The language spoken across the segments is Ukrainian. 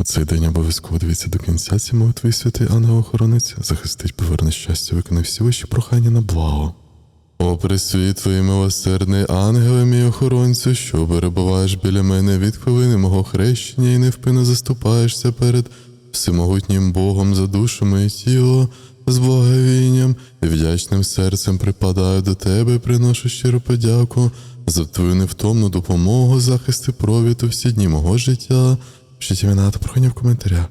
У цей день обов'язково дивіться до кінця ці молитви, святий ангел-охоронець, захистить, поверне щастя, виконай всі ваші прохання на благо. О, пресвітлий милосердний ангеле мій охоронцю, що перебуваєш біля мене від хвилини мого хрещення і невпинно заступаєшся перед всемогутнім Богом за душу моє тіло, з благовінням і вдячним серцем припадаю до тебе, і приношу щиру подяку за твою невтомну допомогу, захист і провід у всі дні мого життя. Пишіть імена та прохання в коментарях.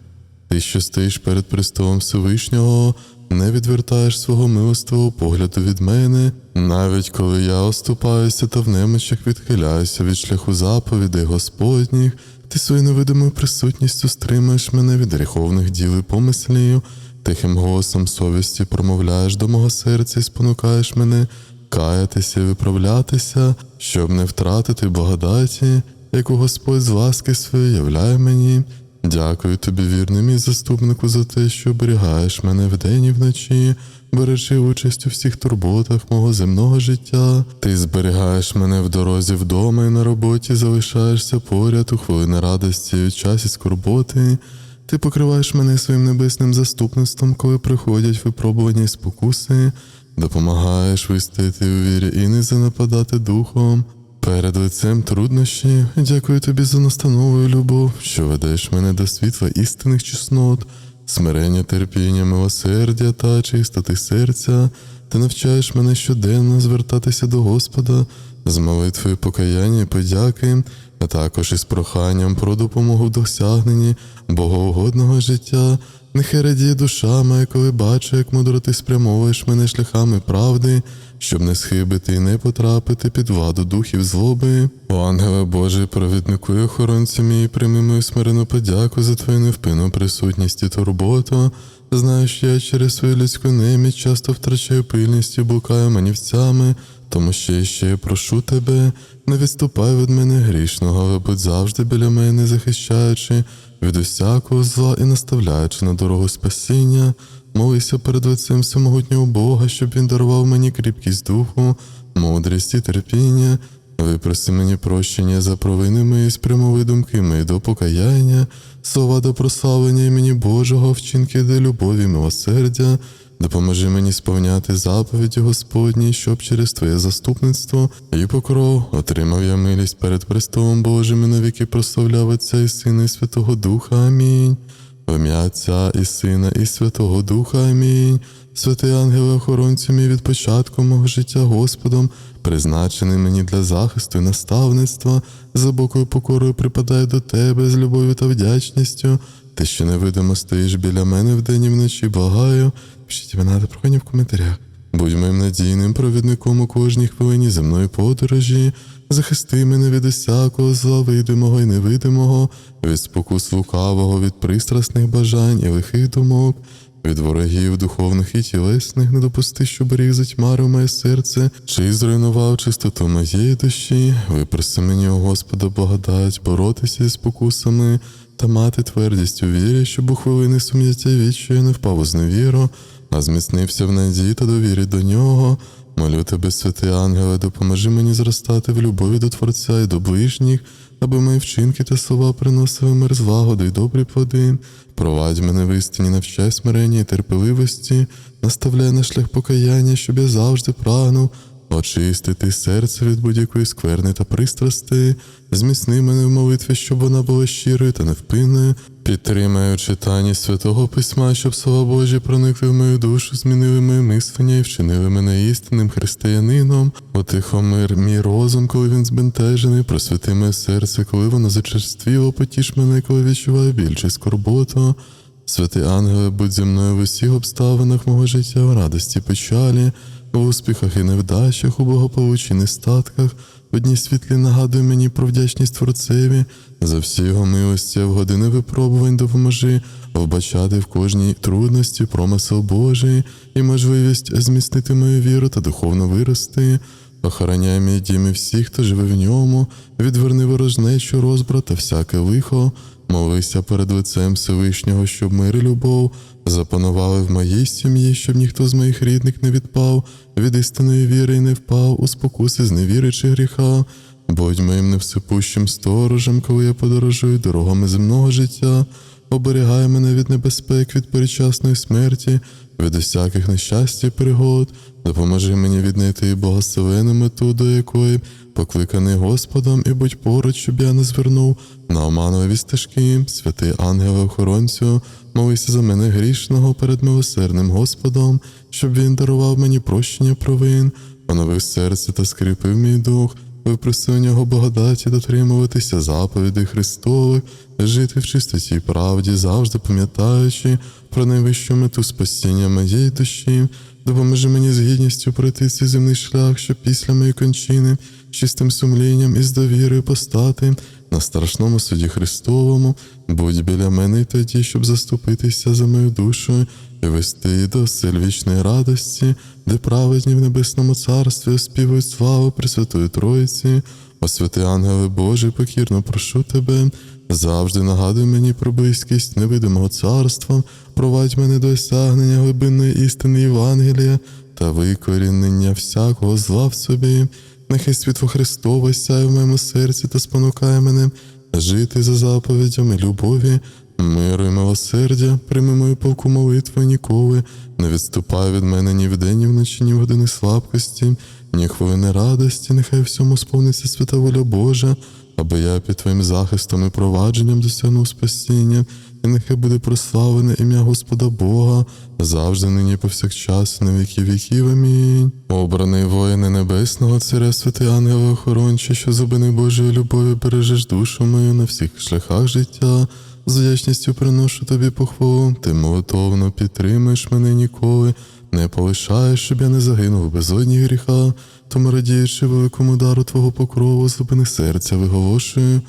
Ти, що стоїш перед престолом Всевишнього, не відвертаєш свого милостивого погляду від мене, навіть коли я оступаюся та в немочах відхиляюся від шляху заповідей Господніх, ти своєю невидимою присутністю стримаєш мене від гріховних діл і помислів, тихим голосом совісті промовляєш до мого серця і спонукаєш мене каятися і виправлятися, щоб не втратити благодаті, яку Господь з ласки своєї являє мені. Дякую тобі, вірний мій заступнику, за те, що оберігаєш мене вдень і вночі, бережи участь у всіх турботах мого земного життя. Ти зберігаєш мене в дорозі вдома і на роботі залишаєшся поряд у хвилини радості у часі скорботи. Ти покриваєш мене своїм небесним заступництвом, коли приходять випробування і спокуси, допомагаєш вистояти у вірі і не занападати духом. Перед лицем труднощі, дякую тобі за настанову любов, що ведеш мене до світла істинних чеснот, смирення, терпіння, милосердя та чистоти серця. Ти навчаєш мене щоденно звертатися до Господа з молитвою покаяння і подяки, а також із проханням про допомогу в досягненні богоугодного життя. Нехай радіє душа моя, коли бачу, як мудро ти спрямовуєш мене шляхами правди, щоб не схибити і не потрапити під владу духів злоби. О, ангеле Божий, провіднику і охоронцю мій, прийми мою смирену подяку за твою невпинну присутність і турботу. Знаєш, я через свою людську неміч часто втрачаю пильність і блукаю манівцями, тому ще і ще прошу тебе, не відступай від мене грішного, але будь завжди біля мене, захищаючи від усякого зла і наставляючи на дорогу спасіння. Молися перед лицем всемогутнього Бога, щоб він дарував мені кріпкість духу, мудрість і терпіння. Випроси мені прощення за провини мої, спрямові думки мої до покаяння, слова до прославлення імені Божого, вчинки до любові, милосердя. Допоможи мені сповняти заповіді Господні, щоб через Твоє заступництво і покров отримав я милість перед престолом Божим і навіки прославляв Отця і Сина і Святого Духа. Амінь. В ім'я Отця і Сина, і Святого Духа. Амінь. Святий ангеле охоронцю мій від початку мого життя Господом, призначений мені для захисту і наставництва, з глибокою покорою припадаю до тебе з любов'ю та вдячністю. Ти що невидимо стоїш біля мене вдень і вночі, благаю. Пишіть імена та прохання в коментарях. Будь моїм надійним провідником у кожній хвилині земної подорожі, захисти мене від усякого зла видимого і невидимого, від спокус лукавого, від пристрасних бажань і лихих думок, від ворогів духовних і тілесних, не допусти, щоб ріг затьмарив моє серце, чи зруйнував чистоту моєї душі, випроси мені, о Господа, благодать, боротися із спокусами та мати твердість у вірі, щоб у хвилини сум'яття відчаю я не впав у зневіру, а зміцнився в надії та довірі до нього. Молю тебе, святий ангеле, допоможи мені зростати в любові до Творця і до ближніх, аби мої вчинки та слова приносили мир злагоди й добрі плоди. Провадь мене в істині, навчай смирення і терпеливості, наставляй на шлях покаяння, щоб я завжди прагнув очистити серце від будь-якої скверни та пристрасти, зміцни мене в молитві, щоб вона була щирою та невпинною, підтримай у читанні святого письма, щоб слова Божі проникли в мою душу, змінили моє мислення і вчинили мене істинним християнином. Отихомир мій розум, коли він збентежений, просвіти моє серце, коли воно зачерствіло, потіш мене, коли відчуваю біль чи скорботу. Святий ангеле, будь зі мною в усіх обставинах мого життя, в радості, печалі, в успіхах і невдачах, у благополуччі, нестатках. В одній світлі нагадуй мені про вдячність Творцеві, за всі його милості, в години випробувань допоможи вбачати в кожній трудності промисел Божий і можливість зміцнити мою віру та духовно вирости. Охороняй мій дім і всіх, хто живе в ньому, відверни ворожнечу, розбрат та всяке лихо. Молися перед лицем Всевишнього, щоб мир і любов запанували в моїй сім'ї, щоб ніхто з моїх рідних не відпав, від істинної віри і не впав у спокуси з невіри чи гріха. Будь моїм невсипущим сторожем, коли я подорожую дорогами земного життя. оберігай мене від небезпек, від перечасної смерті, від усяких нещастя і пригод, допоможи мені віднайти благословену мету, до якої покликаний Господом, і будь поруч, щоб я не звернув на оманові стежки, святий ангеле охоронцю, молися за мене грішного перед милосердним Господом, щоб він дарував мені прощення провин, оновив серце та скріпив мій дух. Випроси у нього благодаті дотримуватися заповідей Христових, жити в чистоті й правді, завжди пам'ятаючи про найвищу мету спасіння моєї душі, допоможи мені з гідністю пройти цей земний шлях, щоб після моєї кончини чистим сумлінням і з довірою постати на страшному суді Христовому, будь біля мене тоді, щоб заступитися за мою душу і вести до осель вічної радості, де праведні в небесному царстві оспівують славу Пресвятої Троїці, о святий ангеле Божий, покірно прошу тебе, завжди нагадуй мені про близькість невидимого царства, провадь мене до осягнення глибинної істини Євангелія та викорінення всякого зла в собі. Нехай світло Христове сяє в моєму серці та спонукає мене жити за заповідями любові, миру і милосердя, прийми мою полку молитву ніколи, не відступай від мене ні вдень, ні вночі, ні в години слабкості, ні хвилини радості, нехай всьому сповниться свята воля Божа, аби я під твоїм захистом і провадженням досягнув спасіння, і нехай буде прославлене ім'я Господа Бога, завжди нині повсякчас, на віки віків. Амінь. Обраний воїне небесного, царя святий ангеле охоронче, що зубини Божої любові бережеш душу мою на всіх шляхах життя. З вдячністю приношу тобі похвалу, ти молитовно підтримуєш мене ніколи, не полишаєш, щоб я не загинув безодні гріха, тому радіючи великому дару Твого покрову, зупини серця виголошую.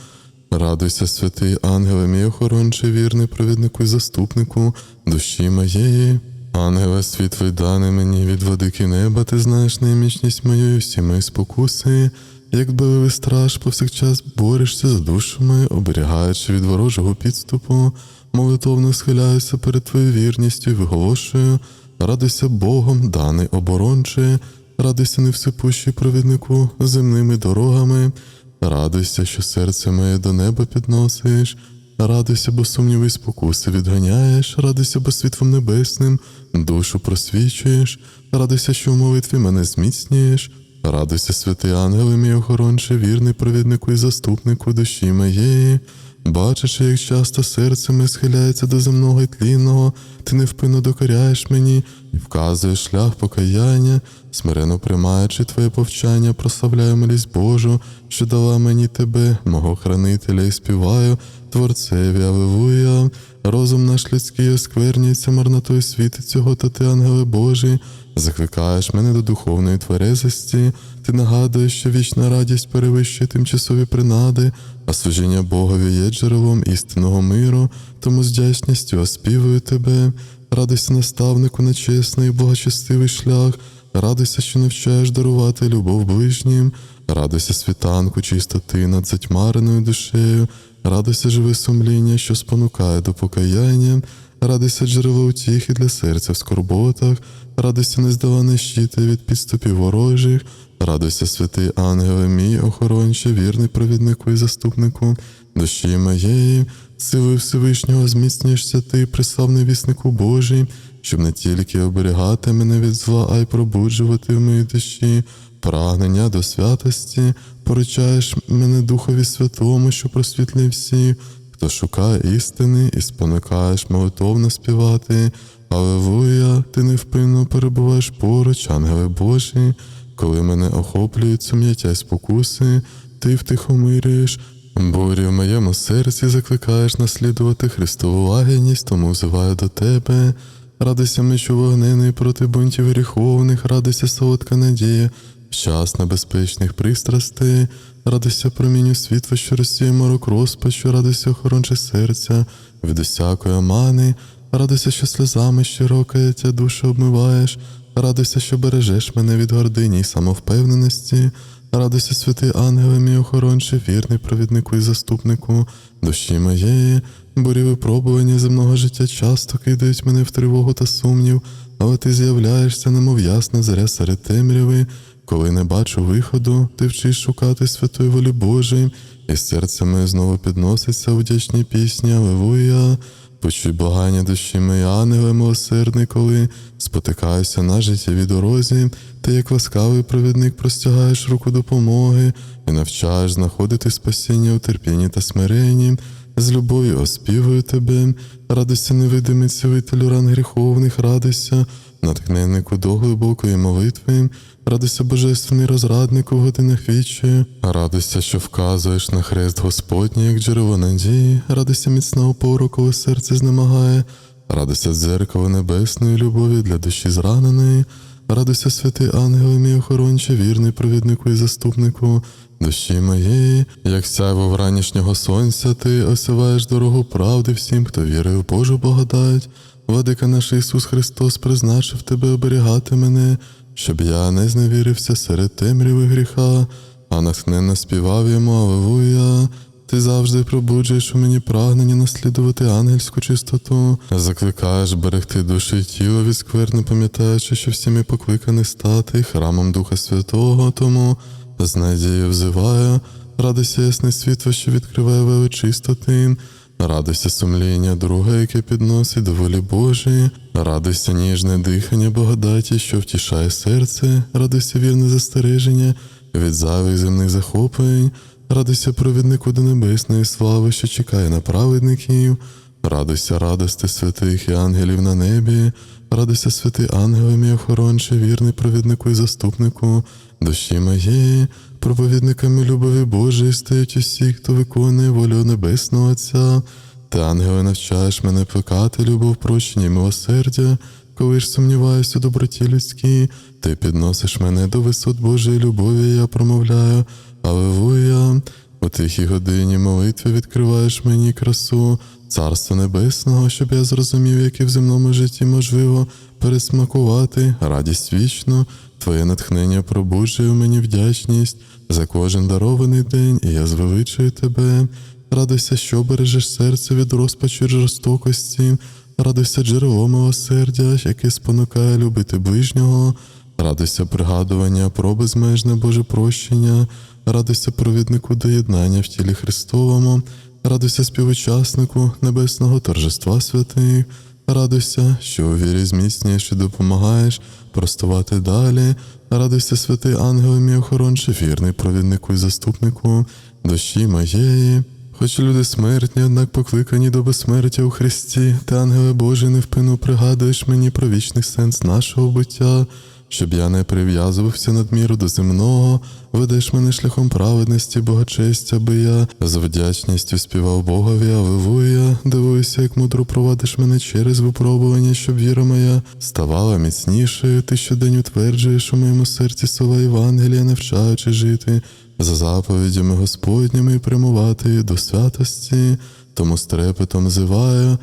Радуйся, святий ангеле мій охоронче, вірний провіднику і заступнику душі моєї. Ангеле, світлий даний мені від владики неба, ти знаєш наймічність мою і всі мої спокуси. Як дбавий страж, повсякчас борешся за душу мою, оберігаючи від ворожого підступу, молитовно схиляюся перед твоєю вірністю і виголошую, радуйся Богом, даний оборонче, радуйся невсипущий провіднику земними дорогами, радуйся, що серце моє до неба підносиш. Радуйся, бо сумніви й спокуси відганяєш, радуйся, бо світлом небесним душу просвічуєш, радуйся, що в молитві мене зміцнюєш, радуйся, святий ангеле мій охоронче, вірний провіднику і заступнику душі моєї. Бачиш, як часто серце моє схиляється до земного і тлінного, ти невпинно докоряєш мені і вказуєш шлях покаяння, смирено приймаючи твоє повчання, прославляю милість Божу, що дала мені тебе, мого хранителя, і співаю, Творцеві, Аллилуйя. Розум наш людський осквернюється марнотою світу цього, та ти, ангеле Божий, закликаєш мене до духовної тверезості, ти нагадуєш, що вічна радість перевищує тимчасові принади, а служіння Богові є джерелом істинного миру, тому з вдячністю оспівую тебе, радуйся наставнику на чесний і благочестивий шлях, радуйся, що навчаєш дарувати любов ближнім, радуйся світанку чистоти над затьмареною душею, радуйся живе сумління, що спонукає до покаяння, радуйся джерело утіхи для серця в скорботах, радуйся нездоланий щити від підступів ворожих, радуйся, святий ангеле мій, охоронче, вірний провіднику і заступнику, душі моєї, силою Всевишнього зміцнюєшся ти, приславний віснику Божий, щоб не тільки оберігати мене від зла, а й пробуджувати в моїй душі прагнення до святості, поручаєш мене Духові Святому, що просвітлює всіх, хто шукає істини і спонукаєш молитовно співати. Аллилуйя, ти невпинно перебуваєш поруч, ангели Божі, коли мене охоплюють сум'яття й спокуси, ти втихомирюєш. Бурі в моєму серці закликаєш наслідувати Христову лагідність, тому взиваю до тебе. Радуйся мечу вогнений проти бунтів гріховних, радуйся солодка надія, в час небезпечних пристрастей, радуйся промінню світла, що розсіє морок розпачу, радуйся охоронче серця від усякої омани, радуйся, що сльозами щиро каяття душу обмиваєш, радуйся, що бережеш мене від гордині й самовпевненості, радуйся, святий ангеле мій охоронче, вірний провіднику і заступнику душі моєї, бурі випробування земного життя часто кидають мене в тривогу та сумнів, але ти з'являєшся, немов ясна заря серед темряви. Коли не бачу виходу, ти вчиш шукати святої волі Божої, і серце моє знову підноситься у пісні Аллилуйя. Почуй благання душі мої, ангеле милосердний, коли спотикаюся на життєвій дорозі, ти як ласкавий провідник простягаєш руку допомоги і навчаєш знаходити спасіння у терпінні та смиренні. З любов'ю оспівую тебе, радуйся невидимий цілителю ран гріховних, радуйся, натхненнику до глибокої молитви, радуйся божественний розраднику в годинах вічі, радуйся, що вказуєш на хрест Господній, як джерело надії, радуйся міцна опору, коли серце знемагає, радуйся дзеркало небесної любові для душі зраненої, радуйся, святий ангеле мій охоронче, вірний провіднику і заступнику. Душі моєї, як сяйво вранішнього сонця, ти осяваєш дорогу правди всім, хто вірив в Божу благодать. Владика наш Ісус Христос призначив тебе оберігати мене, щоб я не зневірився серед темряви гріха, а натхненно співав йому Аллилуйя. Ти завжди пробуджуєш у мені прагнення наслідувати ангельську чистоту, закликаєш берегти душі й тіло від скверни, пам'ятаючи, що всі ми покликані стати храмом Духа Святого, тому з надією взиваю, радуйся ясне світло, що відкриває величистоти, радуйся сумління друга, яке підносить до волі Божої, радуйся ніжне дихання благодаті, що втішає серце, радуйся вірне застереження від зайвих земних захоплень, радуйся провіднику до небесної слави, що чекає на праведників. Радуйся, радости святих і ангелів на небі, радуйся, святий ангеле мій охоронче, вірний провіднику і заступнику, душі моєї, проповідниками любові Божої стають усі, хто виконує волю Небесного Отця. Ти, ангеле, навчаєш мене плекати любов, прощення і милосердя, коли ж сумніваюся у доброті людській, ти підносиш мене до висот Божої любові, я промовляю, Аллилуйя. У тихій годині молитви відкриваєш мені красу. Царства Небесного, щоб я зрозумів, як і в земному житті можливо пересмакувати радість вічну, Твоє натхнення пробуджує мені вдячність. За кожен дарований день, і я звеличую тебе. Радуйся, що бережеш серце від розпачу й жорстокості, радуйся джерело милосердя, яке спонукає любити ближнього. Радуйся пригадування про безмежне Боже прощення, радуйся провіднику доєднання в тілі Христовому, радуйся співучаснику небесного торжества святих, радуйся, що у вірі зміцнюєш і допомагаєш простувати далі, радуйся, святий ангел мій охоронче, вірний провіднику і заступнику душі моєї. Хоч люди смертні, однак покликані до безсмертя у Христі, ти, ангеле Божий, невпину пригадуєш мені про вічний сенс нашого буття, щоб я не прив'язувався надміру до земного, ведеш мене шляхом праведності, богачестя, аби я з вдячністю співав Богові, Аллилуйя, дивуюся, як мудро провадиш мене через випробування, щоб віра моя ставала міцнішою. Ти щодень утверджуєш у моєму серці слова Євангелія, навчаючи жити за заповідями Господніми і прямувати до святості, тому з трепетом зиваю.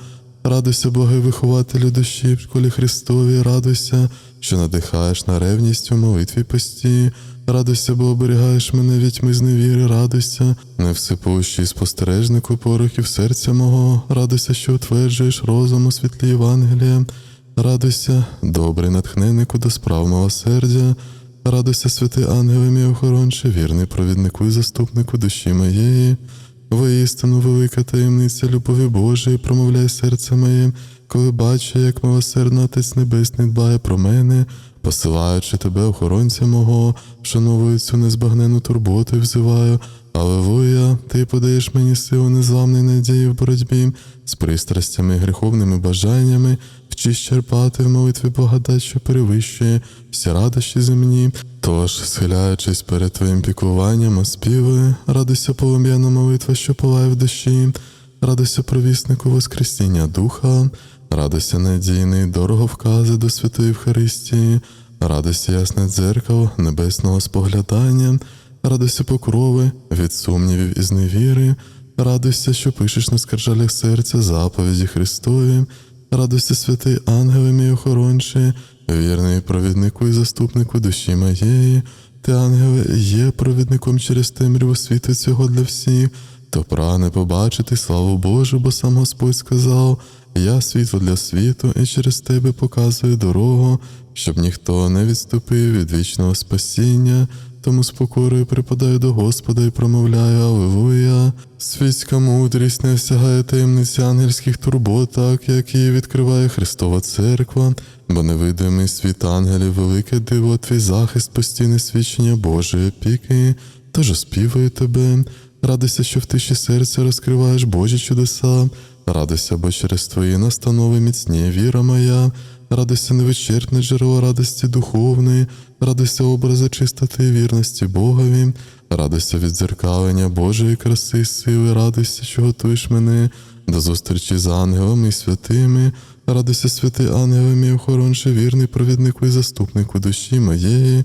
Радуйся, благий вихователю душі в школі Христові, радуйся, що надихаєш на ревність у молитві пості. Радуйся, бо оберігаєш мене від тьми з невіри, радуйся, невсипущий спостережнику порохів серця мого, радуйся, що утверджуєш розум у світлі Євангелія. Радуйся, добрий натхненнику до справ милосердя. Радуйся, святий ангеле мій охоронче, вірний провіднику і заступнику душі моєї. Воістину велика таємниця любові Божої, промовляє серце моє, коли бачу, як милосердна Отець Небесний дбає про мене, посилаючи тебе, охоронця мого, вшановую цю незбагнену турботу і взиваю. Аллилуйя, ти подаєш мені силу незламної надії в боротьбі з пристрастями і гріховними бажаннями, вчись черпати в молитві благодать, що перевищує всі радощі земні. Тож, схиляючись перед твоїм піклуванням, оспівує, радуйся полум'яна молитва, що палає в душі, радуйся провіснику Воскресіння Духа, радуйся надійний дороговкази до святої Евхаристії, радуйся ясне дзеркало небесного споглядання, радуйся покрови від сумнівів і зневіри, радуйся, що пишеш на скаржалях серця заповіді Христові, радуйся, святий ангеле мій охоронче, вірний провіднику і заступнику душі моєї, ти, ангеле, є провідником через темряву світу цього для всіх, то прагне побачити славу Божу, бо сам Господь сказав: Я світло для світу, і через тебе показую дорогу, щоб ніхто не відступив від вічного спасіння. тому з покорою припадаю до Господа і промовляю Аллилуйя. Світська мудрість не всягає таємниці ангельських турбот, так як її відкриває Христова Церква, бо невидимий світ ангелів, велике диво, твій захист, постійне свідчення Божої опіки. Тож оспівую тебе, радуйся, що в тиші серця розкриваєш Божі чудеса, радуйся, бо через твої настанови міцніє віра моя, радуйся невичерпне джерело радості духовної, радуйся образи чистоти і вірності Богові, радуйся від дзеркалення Божої краси і сили, радуйся, що готуєш мене до зустрічі з ангелами і святими, радуйся, святий ангеле мій охоронче, вірний провіднику і заступнику душі моєї.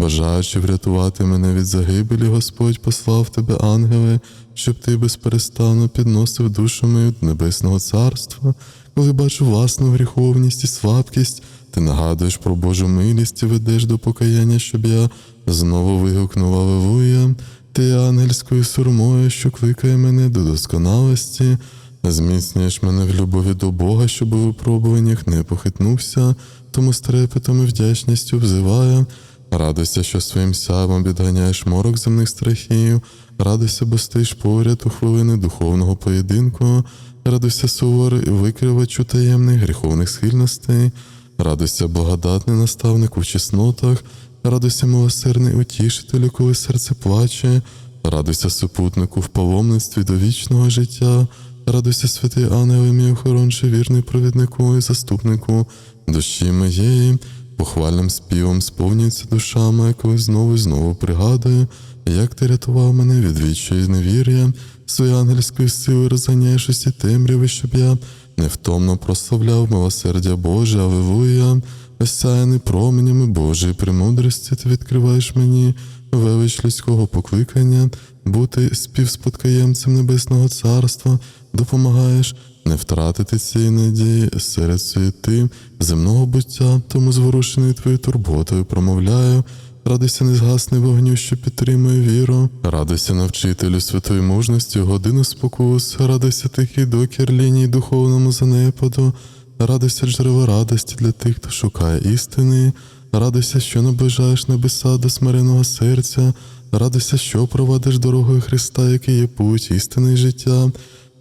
Бажаючи врятувати мене від загибелі, Господь послав тебе, ангеле, щоб ти безперестанно підносив душу мою небесного царства. Коли бачу власну гріховність і слабкість, ти нагадуєш про Божу милість і ведеш до покаяння, щоб я знову вигукнув Аллилуйя. Ти ангельською сурмою, що кликає мене до досконалості, зміцнюєш мене в любові до Бога, щоб у випробуваннях не похитнувся, тому з трепетом і вдячністю взиваю. Радуйся, що своїм сявом відганяєш морок земних страхів, радуйся, бо стоїш поряд у хвилини духовного поєдинку, радуйся суворий викривачу таємних гріховних схильностей, радуйся, благодатний наставнику в чеснотах, радуйся, милосердний утішителю, коли серце плаче, радуйся супутнику в паломництві до вічного життя, радуйся, святий ангеле мій охоронче, вірний провіднику і заступнику душі моєї. Похвальним співом сповнюється душа моя, коли знову і знову пригадую, як ти рятував мене від відчаю і невір'я, своєю ангельською силою розганяєш усі темряви, щоб я невтомно прославляв милосердя Боже, Аллилуйя, осяяний променями Божої премудрості, ти відкриваєш мені велич людського покликання, бути співспадкоємцем Небесного Царства, допомагаєш не втратити цієї надії серед суєти земного буття, тому зворушений твоєю турботою промовляю. Радуйся незгасний вогню, що підтримує віру, радуйся навчителю святої мужності, годину спокус, радуйся тихий докір ліній духовному занепаду, радуйся джерело радості для тих, хто шукає істини, радуйся, що наближаєш небеса до смиреного серця, радуйся, що провадиш дорогою Христа, який є путь, істини і життя.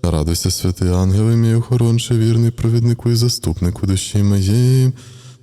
Радуйся, святий ангеле мій охоронче, вірний провіднику і заступнику душі моєї.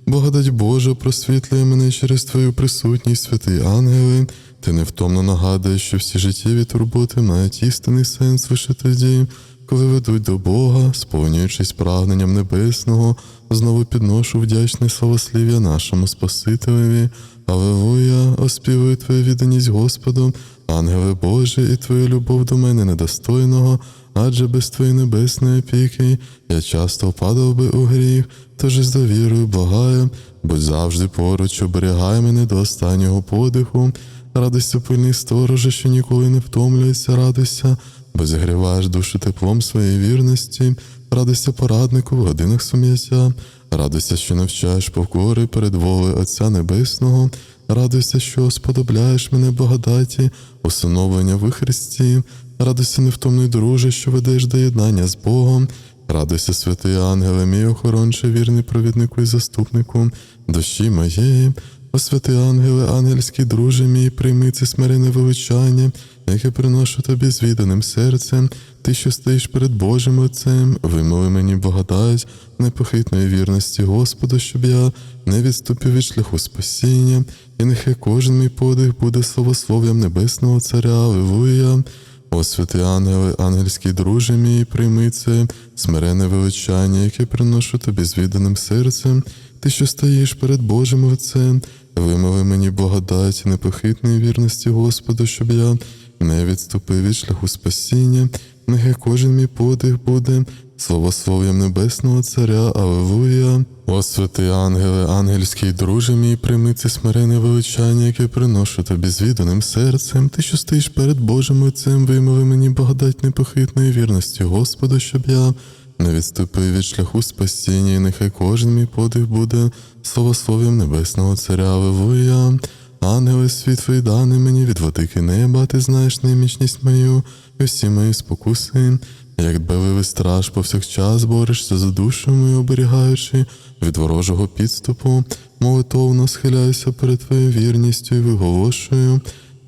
Благодать Божа просвітлює мене через Твою присутність, святий ангеле. Ти невтомно нагадуєш, що всі життєві турботи мають істинний сенс лише тоді, коли ведуть до Бога, сповнюючись прагненням небесного, знову підношу вдячне славослів'я нашому Спасителеві. Аллилуйя, оспівую Твою відданість Господу, ангеле Боже, і Твою любов до мене недостойного, адже без Твоєї небесної опіки я часто впадав би у гріх, тож із довірою благаю, будь завжди поруч, оберігай мене до останнього подиху. Радуйся, пильний стороже, що ніколи не втомлюється, радуйся, бо зігріваєш душу теплом своєї вірності, радуйся пораднику в годинах сум'яття, радуйся, що навчаєш покори перед волею Отця Небесного, радуйся, що сподобляєш мене благодаті, усиновлення в Христі, радуйся, невтомний друже, що ведеш до єднання з Богом. Радуйся, святий ангеле, мій охоронче, вірний провіднику і заступнику душі моєї. О святий ангеле, ангельський друже мій, прийми це смирене величання, яке приношу тобі з відданим серцем, ти, що стоїш перед Божим Отцем, вимови мені благодать, непохитної вірності Господу, щоб я не відступив від шляху спасіння, і нехай кожен мій подих буде словослов'ям Небесного Царя, Аллилуйя. О святий ангел, ангельський друже мій, прийми це смирене величання, яке приношу тобі з відданим серцем, ти, що стоїш перед Божим Отцем, вимови мені благодать непохитної вірності Господу, щоб я не відступив від шляху спасіння, нехай кожен мій подих буде словослов'ям Небесного Царя, Аллилуйя. О святий ангеле, ангельський друже мій, прийми це смирене величання, яке приношу тобі з відданим серцем, ти, що стоїш перед Божим Отцем, вимови мені благодать непохитної вірності Господу, щоб я не відступив від шляху спасіння, і нехай кожен мій подих буде словослов'ям Небесного Царя, Аллилуйя. Ангеле, світ твій даний мені від владики неба, ти знаєш немічність мою, і всі мої спокуси. Як дбавивий страж повсякчас борешся за душу мою, оберігаючи від ворожого підступу, молитовно схиляюся перед твоєю вірністю і виголошую.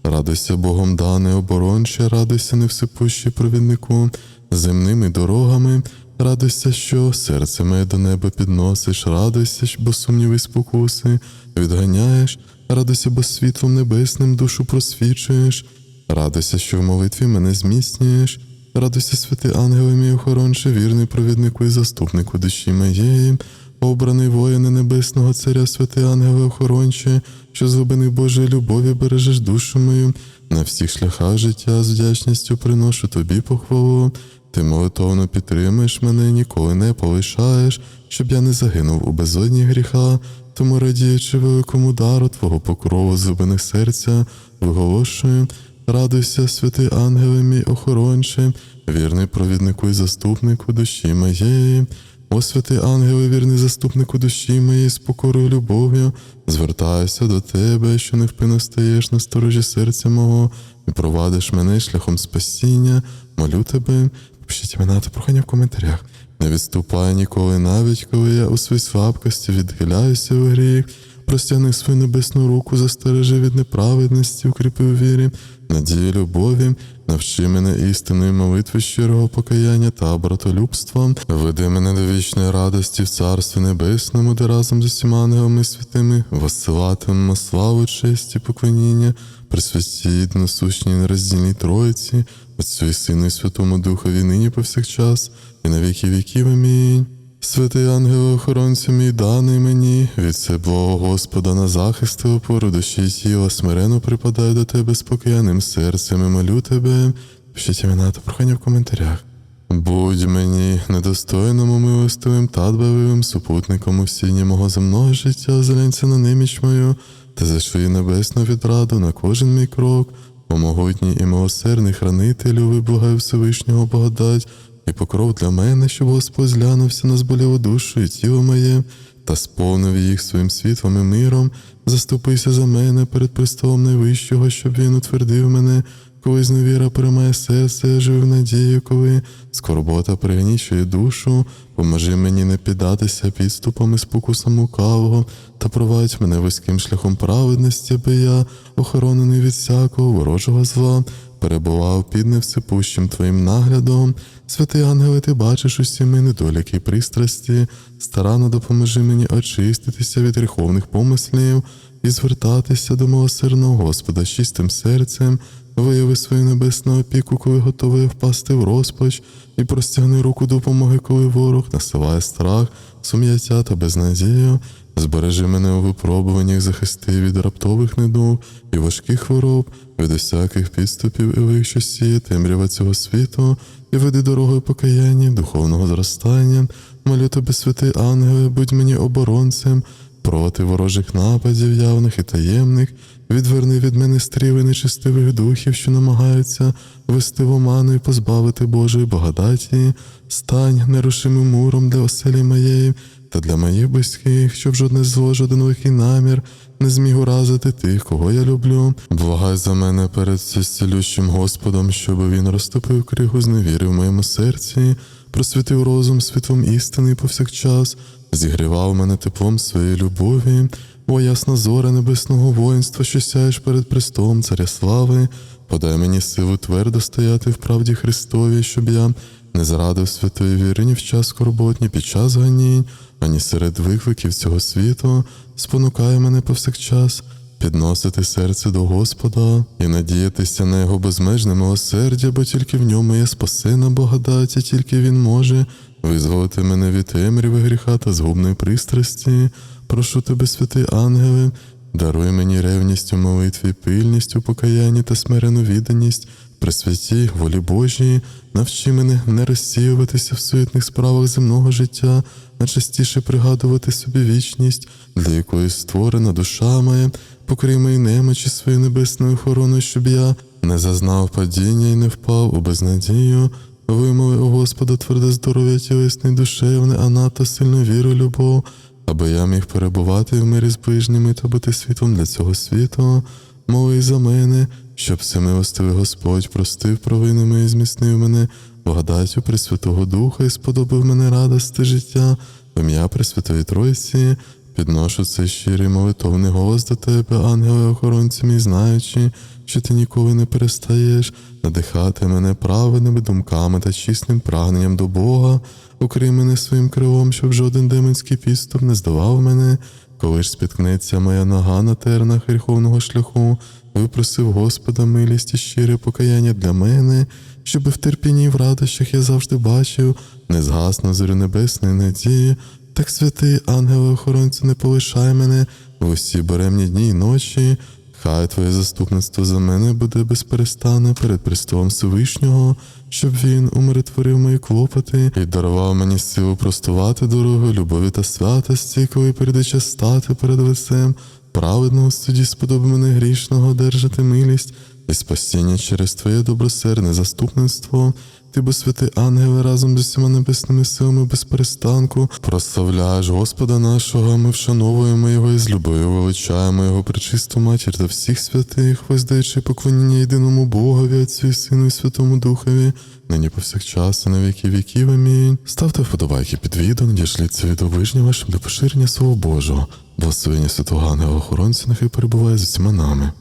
Радуйся Богом дане, оборонче, радуйся невсипущий провіднику, земними дорогами, радуйся, що серце моє до неба підносиш, радуйся, бо сумніви спокуси відганяєш, радуйся, бо світлом небесним душу просвічуєш, радуйся, що в молитві мене зміцнюєш, радуйся, святий ангеле мій охоронче, вірний провіднику і заступнику душі моєї, обраний воїне небесного царя, святий ангеле охоронче, що з глибини Божої любові бережеш душу мою, на всіх шляхах життя з вдячністю приношу тобі похвалу. Ти молитовно підтримуєш мене, ніколи не полишаєш, щоб я не загинув у безодні гріха, тому радіючи великому дару Твого покрову з глибини серця, виголошую, радуйся, святий ангеле мій охоронче, вірний провіднику і заступнику душі моєї. О, святий ангеле, вірний заступнику душі моєї, з покорою любов'ю, звертаюся до тебе, що невпинно стаєш на сторожі серця мого і провадиш мене шляхом спасіння, молю тебе, пишіть імена та прохання в коментарях. Не відступай ніколи, навіть коли я у своїй слабкості відхиляюся у гріх, простягни свою небесну руку, застережи від неправедності, укріпи у вірі, надії любові, навчи мене істинної молитви щирого покаяння та братолюбства, веди мене до вічної радості в Царстві Небесному, де разом з усіма ангелами святими воссилатимемо славу, честь і поклоніння, присвятій насущній нероздільній Троїці, Отцю і Сину і Святому Духові нині повсякчас, і на віки віків. Амінь. Святий ангел охоронцю мій даний мені, від себого Господа на захист опору душі й тіла, смирено припадаю до тебе спокійним серцем і молю тебе. Пишіть імена та прохання в коментарях. Будь мені недостойному милостивим та дбавивим супутником у сіні мого земного життя, зеленця на неміч мою, та зашли небесну відраду на кожен мій крок. О могутній і милосердний хранителю, виблагаю Всевишнього благодать, і покров для мене, щоб Господь зглянувся на зболілу душу і тіло моє, та сповнив їх своїм світлом і миром, заступися за мене перед престолом найвищого, щоб він утвердив мене, коли зневіра перемає серце, я живу в надії, коли скорбота пригнічує душу, поможи мені не піддатися підступам і спокусам лукавого, та провадь мене вузьким шляхом праведності, аби я, охоронений від всякого ворожого зла, перебував під невсипущим твоїм наглядом. Святий ангеле, ти бачиш усі мої недоліки і пристрасті, старанно допоможи мені очиститися від гріховних помислів і звертатися до милосердного Господа з чистим серцем, вияви свою небесну опіку, коли готовий впасти в розпач, і простягни руку допомоги, коли ворог насилає страх, сум'яття та безнадію. Збережи мене у випробуваннях, захисти від раптових недуг і важких хвороб, від усяких підступів і лих, що сіє темрява цього світу, і веди дорогою покаяння, духовного зростання. Молю тебе, святий ангеле, будь мені оборонцем проти ворожих нападів, явних і таємних. Відверни від мене стріли нечистивих духів, що намагаються вести в оману і позбавити Божої благодаті. Стань нерушимим муром для оселі моєї та для моїх близьких, щоб жодне зло, жоден лихий намір не зміг уразити тих, кого я люблю. Благай за мене перед всесцілющим Господом, щоб він розтопив кригу зневіри в моєму серці, просвітив розум світлом істини повсякчас, зігрівав мене теплом своєї любові. О, ясна зора небесного воїнства, що сяєш перед престолом царя слави, подай мені силу твердо стояти в правді Христові, щоб я не зрадив святої віри ні в час скорботні, під час ганінь, ані серед викликів цього світу, спонукає мене повсякчас підносити серце до Господа і надіятися на його безмежне милосердя, бо тільки в ньому є спасена благодать, і тільки він може визволити мене від темряви гріха та згубної пристрасті. Прошу тебе, святий ангеле, даруй мені ревність у молитві, пильність у покаянні та смирену відданість при святій волі Божій, навчи мене не розсіюватися в суетних справах земного життя, а частіше пригадувати собі вічність, для якої створена душа моя, покрий мої немочі своєю небесною охороною, щоб я не зазнав падіння і не впав у безнадію. Вимови у Господа тверде здоров'я тілесне душевне, а надто сильну віру, любов, аби я міг перебувати в мирі з ближніми та бути світом для цього світу. Моли й за мене, щоб всемилостивий Господь простив провини мої, зміцнив мене благодаттю Пресвятого Духа і сподобав мене радости життя, в ім'я Пресвятої Тройці, підношу цей щирий молитовний голос до тебе, ангели охоронці мій, знаючи, що ти ніколи не перестаєш надихати мене праведними думками та чисним прагненням до Бога, укрий мене своїм крилом, щоб жоден демонський підступ не здавав мене, коли ж спіткнеться моя нога на тернах гріховного шляху, випросив Господа милість і щире покаяння для мене, щоб в терпінні й в радощах я завжди бачив, не згасну зорю небесної надії. Так, святий ангеле охоронцю, не полишай мене в усі беремні дні й ночі. Хай Твоє заступництво за мене буде безперестанне перед престолом Всевишнього, щоб він умиротворив мої клопоти і дарував мені силу простувати дорогу, любові та святості, коли прийде час стати перед лицем праведного суді сподоби мене грішного одержати милість і спасіння через Твоє добросердне заступництво. Ти, бо святий ангеле, разом з усіма небесними силами без перестанку прославляєш Господа нашого, ми вшановуємо Його і з любов'ю величаємо Його пречисту матір та всіх святих, воздаючи поклоніння єдиному Богові, Отцю і Сину і Святому Духові, нині повсякчас і на віки віків. Амінь. Ставте вподобайки під відео, надішліться від обижня вашим до поширення Слова Божого. Благословення святого ангела охоронця нехай перебуває з усіма нами.